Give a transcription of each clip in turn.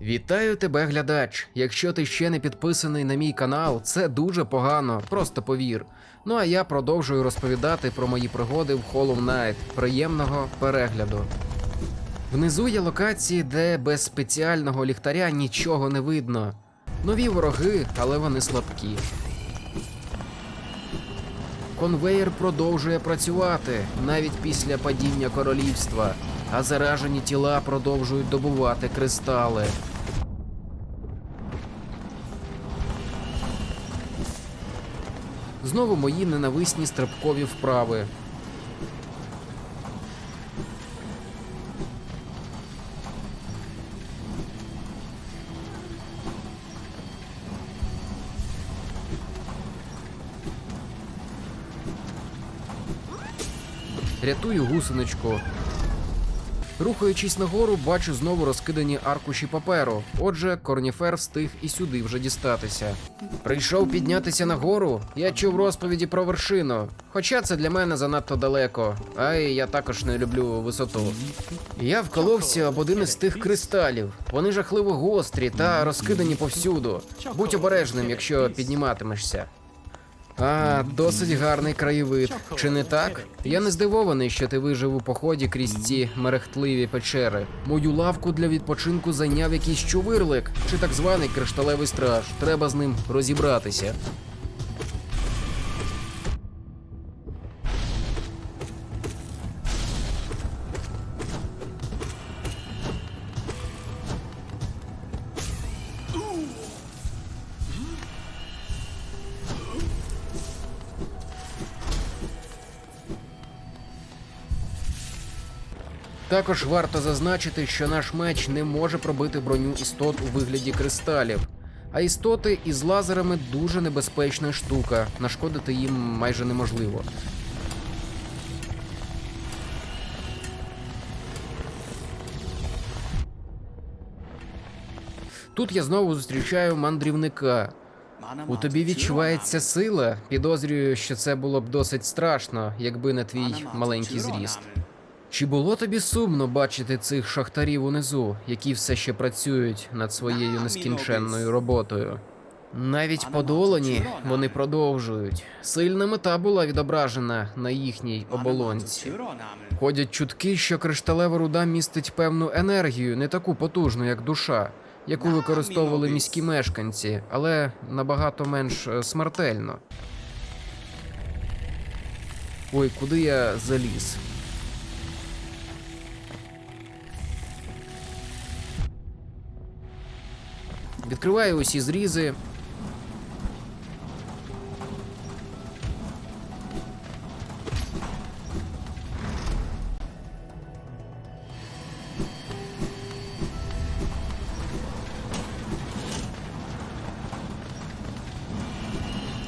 Вітаю тебе, глядач! Якщо ти ще не підписаний на мій канал, це дуже погано, просто повір. Ну а я продовжую розповідати про мої пригоди в Hollow Knight. Приємного перегляду. Внизу є локації, де без спеціального ліхтаря нічого не видно. Нові вороги, але вони слабкі. Конвеєр продовжує працювати навіть після падіння королівства, а заражені тіла продовжують добувати кристали. Знову мої ненависні стрибкові вправи. Рятую гусеничку. Рухаючись нагору, бачу знову розкидані аркуші паперу. Отже, корніфер встиг і сюди вже дістатися. Прийшов піднятися нагору. Я чув розповіді про вершину. Хоча це для мене занадто далеко. А й я також не люблю висоту. Я вколовся об один із тих кристалів. Вони жахливо гострі та розкидані повсюду. Будь обережним, якщо підніматимешся. А, досить гарний краєвид. Чи не так? Я не здивований, що ти вижив у поході крізь ці мерехтливі печери. Мою лавку для відпочинку зайняв якийсь чувирлик, чи так званий кришталевий страж. Треба з ним розібратися. Також варто зазначити, що наш меч не може пробити броню істот у вигляді кристалів. А істоти із лазерами дуже небезпечна штука. Нашкодити їм майже неможливо. Тут я знову зустрічаю мандрівника. У тобі відчувається сила. Підозрюю, що це було б досить страшно, якби не твій маленький зріст. Чи було тобі сумно бачити цих шахтарів унизу, які все ще працюють над своєю нескінченною роботою? Навіть подолані вони продовжують. Сильна мета була відображена на їхній оболонці. Ходять чутки, що кришталева руда містить певну енергію, не таку потужну, як душа, яку використовували міські мешканці, але набагато менш е, смертельно. Ой, куди я заліз? Відкриваю усі зрізи.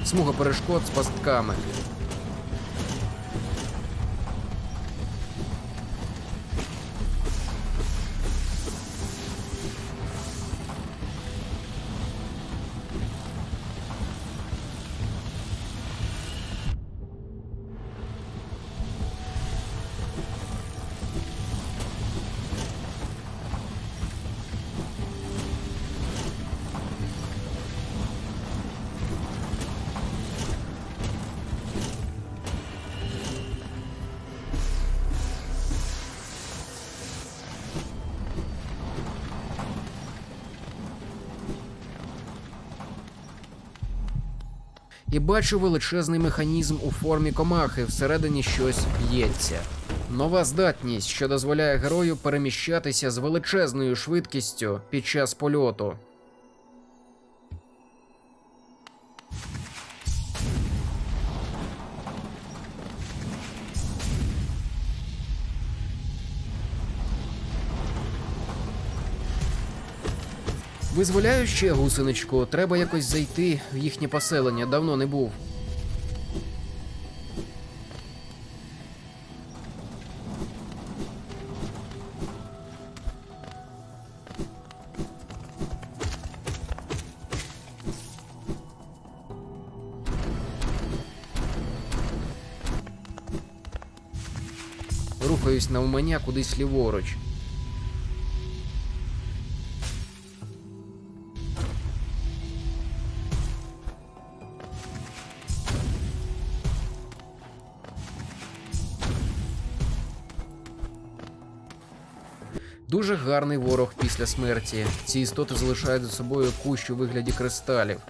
Смуга перешкод з пастками. І бачу величезний механізм у формі комахи, всередині щось б'ється. Нова здатність, що дозволяє герою переміщатися з величезною швидкістю під час польоту. Визволяю ще гусеничку. Треба якось зайти в їхнє поселення. Давно не був. Рухаюсь навмання кудись ліворуч. Дуже гарний ворог після смерті. Ці істоти залишають за собою кущ у вигляді кристалів.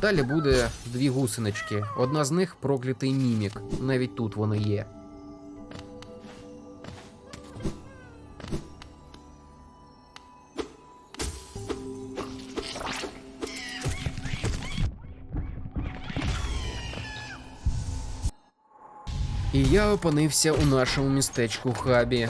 Далі буде дві гусенички. Одна з них проклятий мімік. Навіть тут вони є. І я опинився у нашому містечку Хабі.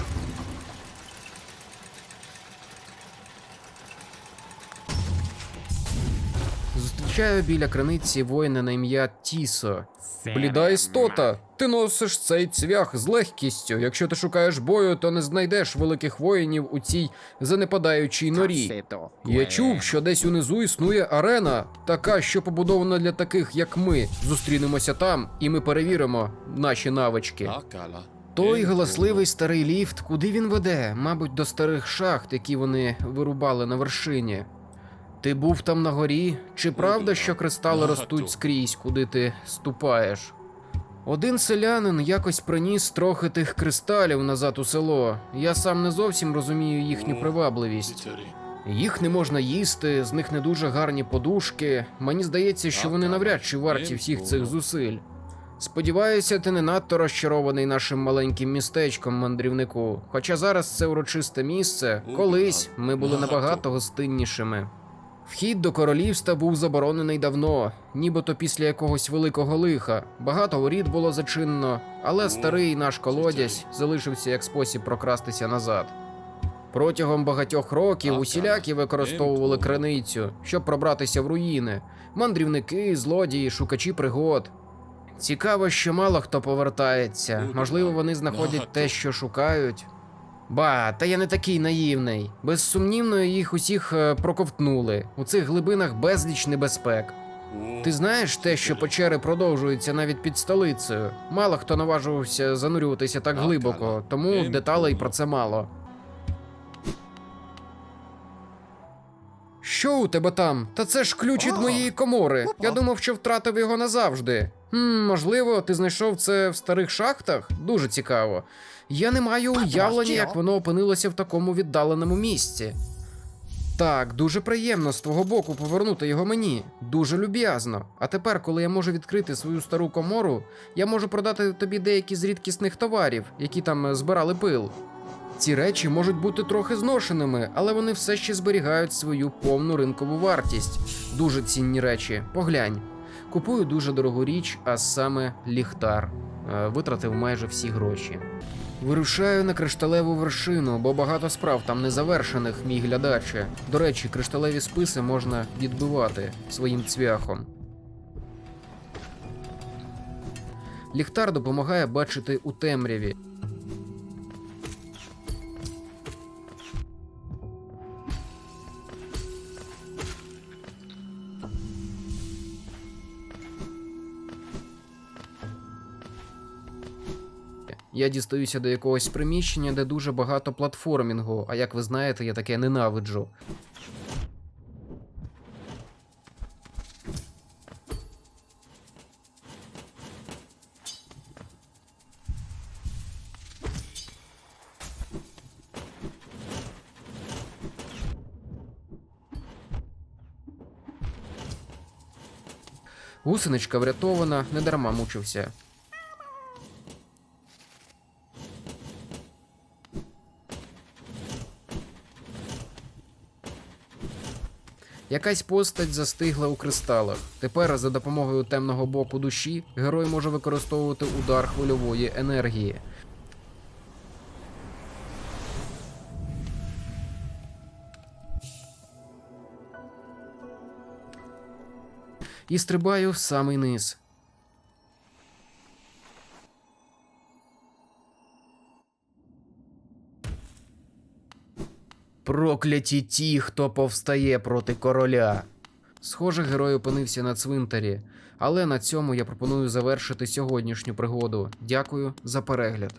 Зустрічаю біля криниці воїна на ім'я Тісо. Бліда істота, ти носиш цей цвях з легкістю. Якщо ти шукаєш бою, то не знайдеш великих воїнів у цій занепадаючій норі. Я чув, що десь унизу існує арена, така, що побудована для таких, як ми. Зустрінемося там, і ми перевіримо наші навички. Той галасливий старий ліфт, куди він веде? Мабуть, до старих шахт, які вони вирубали на вершині. Ти був там на горі? Чи правда, що кристали ростуть скрізь, куди ти ступаєш? Один селянин якось приніс трохи тих кристалів назад у село. Я сам не зовсім розумію їхню привабливість. Їх не можна їсти, з них не дуже гарні подушки. Мені здається, що вони навряд чи варті всіх цих зусиль. Сподіваюся, ти не надто розчарований нашим маленьким містечком, мандрівнику. Хоча зараз це урочисте місце, колись ми були набагато гостиннішими. Вхід до королівства був заборонений давно, нібито після якогось великого лиха. Багато воріт було зачинено, але старий наш колодязь залишився як спосіб прокрастися назад. Протягом багатьох років усілякі використовували криницю, щоб пробратися в руїни. Мандрівники, злодії, шукачі пригод. Цікаво, що мало хто повертається. Можливо, вони знаходять те, що шукають. Ба, та я не такий наївний. Безсумнівно їх усіх е, проковтнули. У цих глибинах безліч небезпек. Ти знаєш те, що печери продовжуються навіть під столицею. Мало хто наважувався занурюватися так глибоко, тому деталей про це мало. Що у тебе там? Та це ж ключ від моєї комори. Я думав, що втратив його назавжди. Хм, можливо, ти знайшов це в старих шахтах? Дуже цікаво. Я не маю уявлення, як воно опинилося в такому віддаленому місці. Так, дуже приємно з твого боку повернути його мені. Дуже люб'язно. А тепер, коли я можу відкрити свою стару комору, я можу продати тобі деякі з рідкісних товарів, які там е, збирали пил. Ці речі можуть бути трохи зношеними, але вони все ще зберігають свою повну ринкову вартість. Дуже цінні речі. Поглянь. Купую дуже дорогу річ, а саме ліхтар. Е, Витратив майже всі гроші. Вирушаю на кришталеву вершину, бо багато справ там незавершених, мій глядаче. До речі, кришталеві списи можна відбивати своїм цвяхом. Ліхтар допомагає бачити у темряві. Я дістаюся до якогось приміщення, де дуже багато платформінгу, а як ви знаєте, я таке ненавиджу. Гусеничка врятована, недарма мучився. Якась постать застигла у кристалах. Тепер за допомогою темного боку душі герой може використовувати удар хвильової енергії. І стрибаю в самий низ. Прокляті ті, хто повстає проти короля. Схоже, герой опинився на цвинтарі, але на цьому я пропоную завершити сьогоднішню пригоду. Дякую за перегляд.